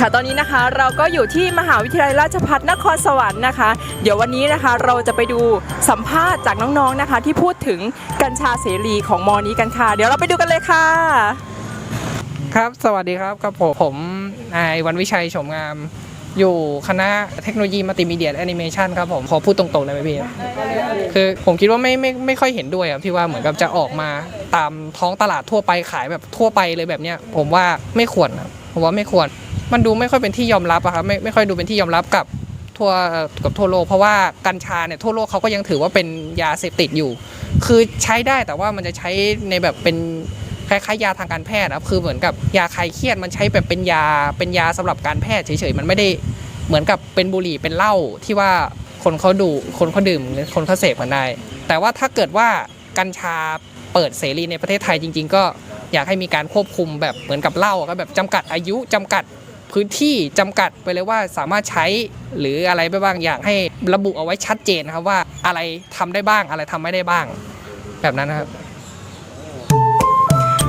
ค่ะตอนนี้นะคะเราก็อยู่ที่มหาวิทยาลัยราชภัฏนครสวรรค์นะคะ เดี๋ยววันนี้นะคะเราจะไปดูสัมภาษณ์จากน้องๆนะคะ ที่พูดถึงกัญชาเสรีของมอนี้กันค่ะ เดี๋ยวเราไปดูกันเลยค่ะ ครับ สวัสดีครับกับผมผมนายวันวิชัยชมงาม อยู่คณะเทคโนโลยีมัลติมีเดียแอนิเมชันครับผมขอพูดตรงๆเลยไหมพี่คือผมคิดว่าไม่ไม่ไม่ค่อยเห็นด้วยครับที่ว่าเหมือนกับจะออกมาตามท้องตลาดทั่วไปขายแบบทั่วไปเลยแบบเนี้ยผมว่าไม่ควรครับ ผมว่าไม่ควร มันดูไม่ค่อยเป็นที่ยอมรับอะครับไม่ไม่ค่อยดูเป็นที่ยอมรับกับทั่วกับทั่วโลกเพราะว่ากัญชาเนี่ยทั่วโลกเขาก็ยังถือว่าเป็นยาเสพติดอยู่ คือใช้ได้แต่ว่ามันจะใช้ในแบบเป็นคล้ายๆยาทางการแพทย์ครับคือเหมือนกับยาคลายเครียดมันใช้แบบเป็นยาเป็นยาสำหรับการแพทย์เฉยๆมันไม่ได้เหมือนกับเป็นบุหรี่เป็นเหล้าที่ว่าคนเขาดูคนเขาดื่มคนเขาเสพกันได้แต่ว่าถ้าเกิดว่ากัญชาเปิดเสรีในประเทศไทยจริง ๆ ก็ อยากให้มีการควบคุมแบบเหมือนกับเหล้าก็แบบจำกัดอายุจำกัดพื้นที่จำกัดไปเลยว่าสามารถใช้หรืออะไรไปบ้างอยากให้ระบุเอาไว้ชัดเจนครับว่าอะไรทำได้บ้างอะไรทำไม่ได้บ้าง แบบนั้นนะครับ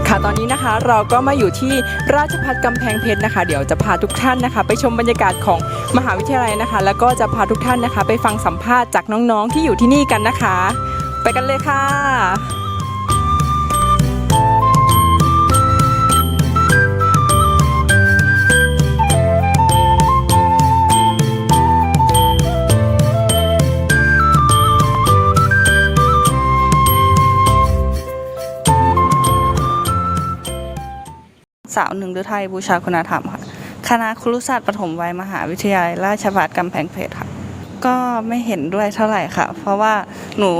ค่ะตอนนี้นะคะเราก็มาอยู่ที่ราชพัฒกำแพงเพชรนะคะ เดี๋ยวจะพาทุกท่านนะคะ ไปชมบรรยากาศของมหาวิทยาลัยนะคะ แล้วก็จะพาทุกท่านนะคะ ไปฟังสัมภาษณ์จากน้องๆที่อยู่ที่นี่กันนะคะ ไปกันเลยค่ะ สาวหนึ่งฤทัยบูชาคุณธรรมค่ะ คณะครุศาสตร์ปฐมวัยมหาวิทยาลัยราชภัฏกำแพงเพชรค่ะ ก็ไม่เห็นด้วยเท่าไหร่ค่ะ เพราะว่าหนู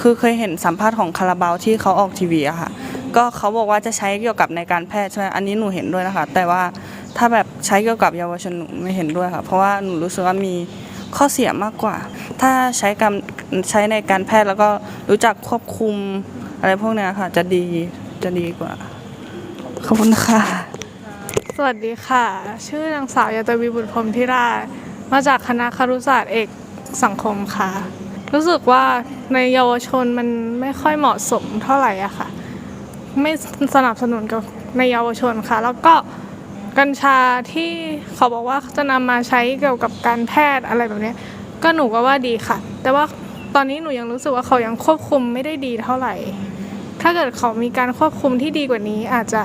คือเคยเห็นสัมภาษณ์ของคาราบาวที่เขาออกทีวีอะค่ะ ก็เขาบอกว่าจะใช้เกี่ยวกับในการแพทย์ใช่ไหมอันนี้หนูเห็นด้วยนะคะ แต่ว่าถ้าแบบใช้เกี่ยวกับเยาวชนหนูไม่เห็นด้วยค่ะ เพราะว่าหนูรู้สึกว่ามีข้อเสียมากกว่า ถ้าใช้การใช้ในการแพทย์แล้วก็รู้จักควบคุมอะไรพวกนี้ค่ะ จะดีจะดีกว่า ขอบคุณค่ะ สวัสดีค่ะ ชื่อนางสาวยาตวีบุตรพรมธิราช มาจากคณะครุศาสตร์เอกสังคมค่ะ รู้สึกว่าในเยาวชนมันไม่ค่อยเหมาะสมเท่าไหร่อะค่ะ ไม่สนับสนุนกับในเยาวชนค่ะ แล้วก็กัญชาที่เขาบอกว่าจะนำมาใช้เกี่ยวกับการแพทย์อะไรแบบนี้ก็หนูก็ว่าดีค่ะ แต่ว่าตอนนี้หนูยังรู้สึกว่าเขายังควบคุมไม่ได้ดีเท่าไหร่ ถ้าเกิดเขามีการควบคุมที่ดีกว่านี้อาจจะ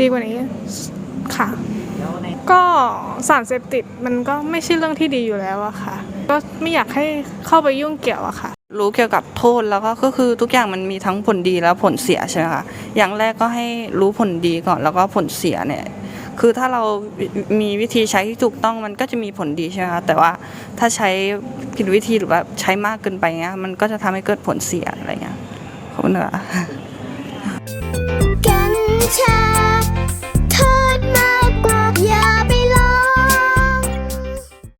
ดีกว่านี้ค่ะ ก็สารเสพติดมันก็ไม่ใช่เรื่องที่ดีอยู่แล้วอะค่ะ ก็ไม่อยากให้เข้าไปยุ่งเกี่ยวอะค่ะ รู้เกี่ยวกับโทษแล้วก็ก็คือทุกอย่างมันมีทั้งผลดีและผลเสียใช่ไหมคะอย่างแรกก็ให้รู้ผลดีก่อนแล้วก็ผลเสียเนี่ยคือถ้าเรามีวิธีใช้ที่ถูกต้องมันก็จะมีผลดีใช่ไหมคะแต่ว่าถ้าใช้ผิดวิธีหรือว่าใช้มากเกินไปเงี้ยมันก็จะทำให้เกิดผลเสียอะไรเงี้ยขอบคุณค่ะ